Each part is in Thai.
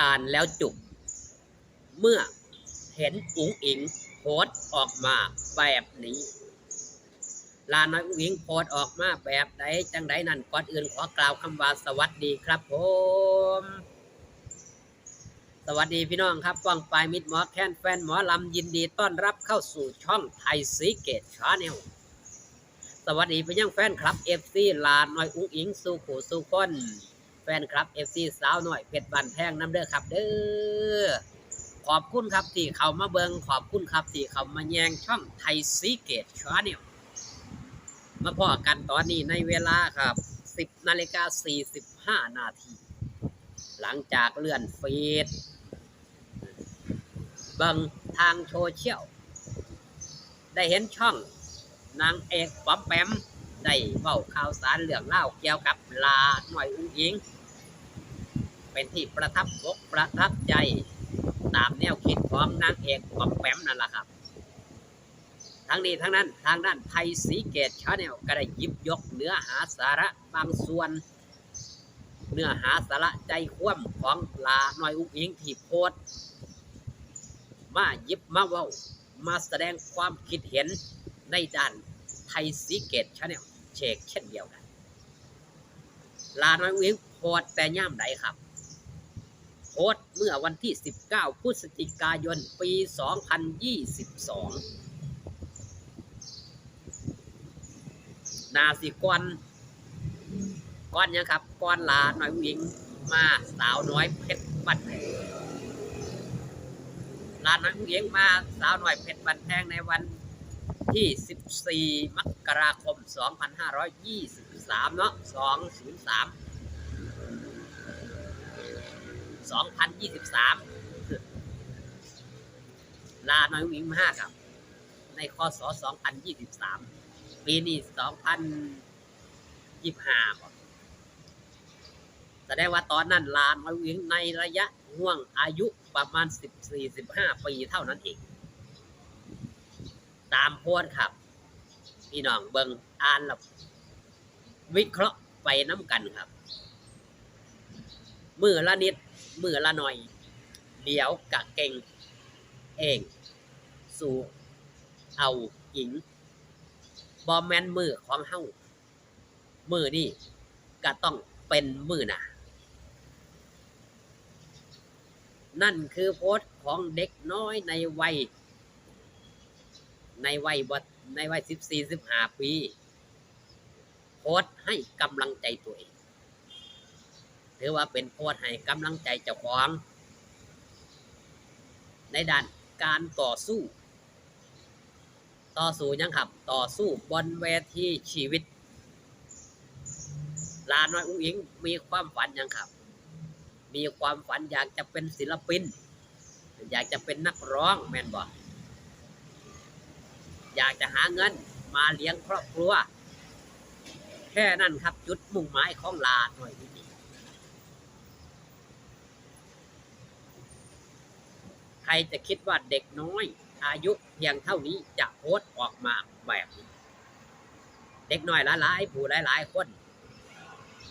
อ่านแล้วจุก เมื่อเห็นอุ๋งอิงโพสออกมาแบบนี้ ลาน้อยอุ๋งอิงโพสออกมาแบบใดจังใดนั่นก่อนอื่นขอกล่าวคำว่าสวัสดีครับผมสวัสดีพี่น้องครับป้องปลายมิดหมอแคนแฟนหมอลำยินดีต้อนรับเข้าสู่ช่องไทยสีเกตชาแนลสวัสดีไปยังแฟนคลับเอฟซีลาน้อยอุ้งอิงสู่ขู่สู่คน แฟนคลับเอฟซีสาวหน่อยเพชรบันแพงน้ำเด้อครับ เด้อขอบคุณครับที่เขามาเบิงขอบคุณครับที่เขามาแยงช่องไทยสีเกตชาแนลมาพอกันตอนนี้ในเวลาครับ 10นาฬิกา45 นาที หลังจากเลื่อนฟีดเบิงทางโซเชียลได้เห็นช่องนางเอกป๊อมแปม ได้เว้าข่าวสารเรื่องเล่าเกี่ยวกับลาหน่อยอุ้งอิง เป็นที่ประทับอกประทับใจตามแนวคิดของนางเอกป๊อมแปมนั่นแหละครับ ทั้งนี้ทั้งนั้นทางด้านไทยสีเกตชาแนลก็ได้ยิบยกเนื้อหาสาระบางส่วน เนื้อหาสาระใจคว่ำของลาหน่อยอุ้งอิงที่โพสมายิบมาเว้ามาแสดงความคิดเห็นในด้านไทยสีเกตชาแนล เชกเช่นเดียวกัน ลาน้อยเวงโพสแต่ย่ามใดครับโพสเมื่อวันที่ 19 พฤศจิกายน ปี 2022 นาสิกอนก้อนยังครับก้อนลาน้อยวิงมาสาวน้อยเพชรบัดแพงลานนังเลี้ยงมาสาวน่อยเพชรบันแพงในวัน ที่ 14 มกราคม 2523 เนาะ203 2023 ลาน้อยวิ่งมาครับ ในคศ2023 ปีนี้ 2025บ่แสดงว่าตอนนั้นลานมาวิ่งในระยะห่วงอายุประมาณ 14-15 ปีเท่านั้นเอง ตามพสต์ครับ พี่น้องเบิงอ่านแล้ววิเคราะห์ไปน้ำกันครับ มือละนิด มือละหน่อย เดี๋ยวกะเก่ง เอง สู่เอาอิงบอมแมนมือของเฮามือนี่ก็ต้องเป็นมือหนานั่นคือโพสต์ของเด็กน้อยในวัย ในวัยวัดในวัยสิบสี่สิบห้าปีโพสให้กำลังใจตัวเองถือว่าเป็นโพสให้กำลังใจเจ้าของ ในด้านการต่อสู้ ต่อสู้ยังครับ ต่อสู้บนเวทีชีวิตลาน้อยอุ้งอิงมีความฝันยังครับ มีความฝันอยากจะเป็นศิลปิน อยากจะเป็นนักร้องแม่นบอก อยากจะหาเงินมาเลี้ยงครอบครัว แค่นั้นครับจุดมุ่งหมายของลาหน่อยนี้ใครจะคิดว่าเด็กน้อย อายุเพียงเท่านี้จะโพสออกมาแบบนี้ เด็กน้อยหลายๆผู้หลายๆคน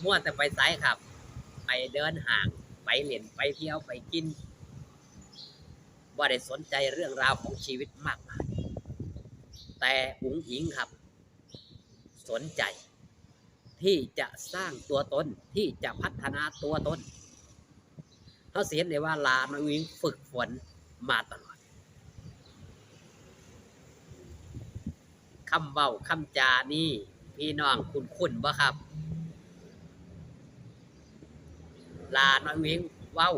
มั่วแต่ไปไสครับ ไปเดินห่างไปเล่นไปเที่ยวไปกินว่าได้สนใจเรื่องราวของชีวิตมากมาย แต่อุ๋งอิงครับ สนใจ ที่จะสร้างตัวตนที่จะพัฒนาตัวตนเขาเสียเลยว่าลามาวิงฝึกฝนมาตลอดคำเบาคำจานี่พี่น้องคุณคุณบ่ครับ ลาน้อยวิงเว้า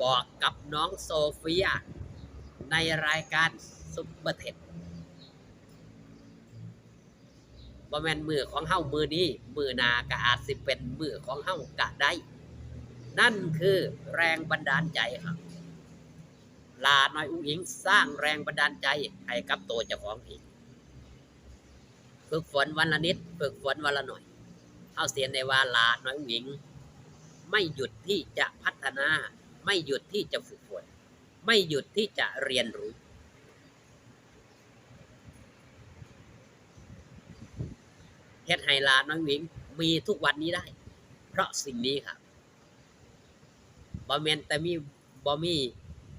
บอกกับน้องโซเฟีย ในรายการซุปเปอร์เทนบ่แมนมือของเฮามือนี้ มือนาก็อาจสิเป็นมือของเฮากะได้ นั่นคือแรงบันดาลใจครับลาน้อยอุ้งอิงสร้างแรงบันดาลใจให้กับตัวเจ้าของเองฝึกฝนวันละนิดฝึกฝนวันละหน่อยเอาเสียในว่าลาน้อยหญิง ไม่หยุดที่จะพัฒนา ไม่หยุดที่จะฝึกฝน ไม่หยุดที่จะเรียนรู้ เฮ็ดให้ลาน้อยหญิงมีทุกวันนี้ได้ เพราะสิ่งนี้ครับบ่แม่นแต่มีบ่มี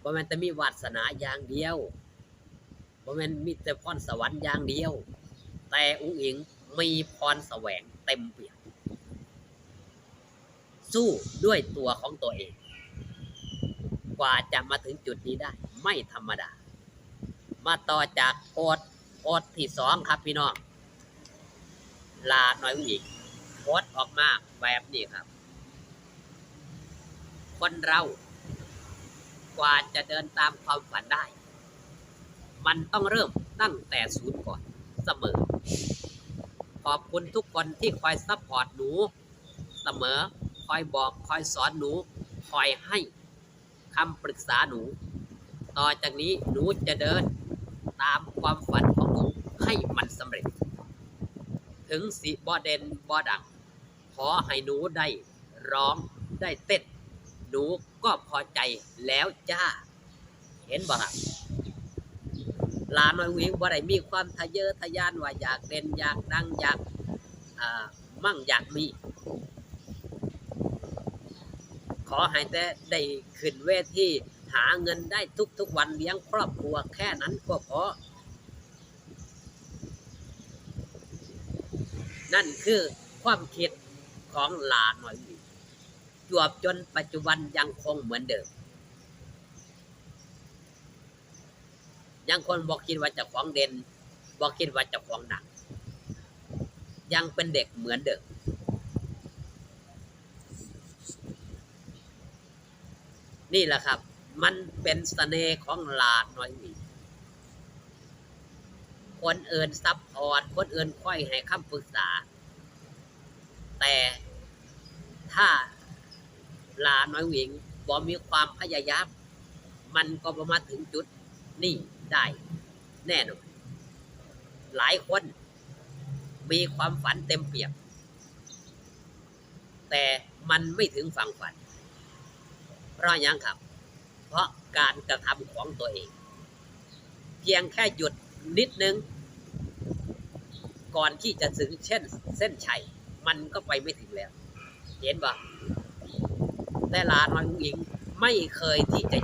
บ่แม่นแต่มีวาสนาอย่างเดียวบ่แม่นมีแต่พรสวรรค์อย่างเดียว แต่อุ้งอิงมีพรแสวงเต็มเปี่ยมสู้ด้วยตัวของตัวเอง กว่าจะมาถึงจุดนี้ได้ ไม่ธรรมดา มาต่อจากโพสต์โพสต์ที่สองครับพี่น้อง ลาหน่อยอุ้งอิงโพสต์ออกมาแบบนี้ครับ คนเรากว่าจะเดินตามความฝันได้ มันต้องเริ่มตั้งแต่ศูนย์ก่อนเสมอ ขอบคุณทุกคนที่คอยซัพพอร์ตหนู เสมอ คอยบอก คอยสอนหนู คอยให้ คำปรึกษาหนู ต่อจากนี้หนูจะเดินตามความฝันของหนูให้มันสำเร็จ ถึงสิบอเด่นบอดัง ขอให้หนูได้ร้องได้เต้นหนูก็พอใจแล้วจ้า เห็นบ่ครับหลานน้อยวิงบ่ได้มีความทะเยอทะยานว่าอยากเด่นอยากดังอยากมั่งอยากมี ขอให้แต่ได้ขึ้นเวทีหาเงินได้ทุกๆวันเลี้ยงครอบครัวแค่นั้นก็พอนั่นคือความคิดของหลานน้อยจวบจนปัจจุบันยังคงเหมือนเดิม ยังคนบอกคิดว่าจะของเด่นบอกคิดว่าจะของหนัก ยังเป็นเด็กเหมือนเดิม นี่แหละครับ มันเป็นเสน่ห์ของหลานน้อยมีคนเอินซับพอร์ตคนเอินค่อยให้คำปรึกษา แต่ถ้าลาน้อยหวิงบ่มีความพยายามมันก็ประมาถึงจุดนี่ได้ แน่นอนหลายคนมีความฝันเต็มเปี่ยมแต่มันไม่ถึงฝั่งฝัน เพราะยังครับ เพราะการกระทำของตัวเอง เพียงแค่หยุดนิดนึง ก่อนที่จะถึงเช่น เส้นชัยมันก็ไปไม่ถึงแล้ว เห็นปะแต่ลานน้อยอุ้งอิงไม่เคยที่จะ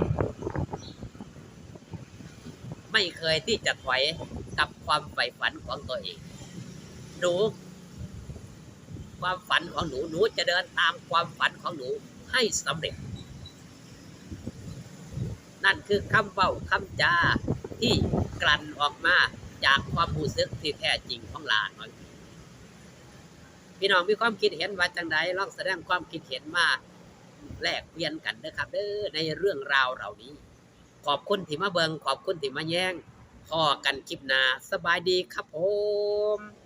ไม่เคยที่จะถอยกับความใฝ่ฝันของตัวเอง หนู ความฝันของหนู หนูจะเดินตามความฝันของหนูให้สำเร็จ นั่นคือคำเว้าคำจาที่กลั่นออกมาจากความรู้สึกที่แท้จริงของหลานน้อยพี่น้องมีความคิดเห็นว่าจังใดลองแสดงความคิดเห็นมาแลกเปลี่ยนกันนะครับเด้อในเรื่องราวเหล่านี้ ขอบคุณที่มาเบิงขอบคุณที่มาแย่งพอกันคลิปหน้าสบายดีครับผม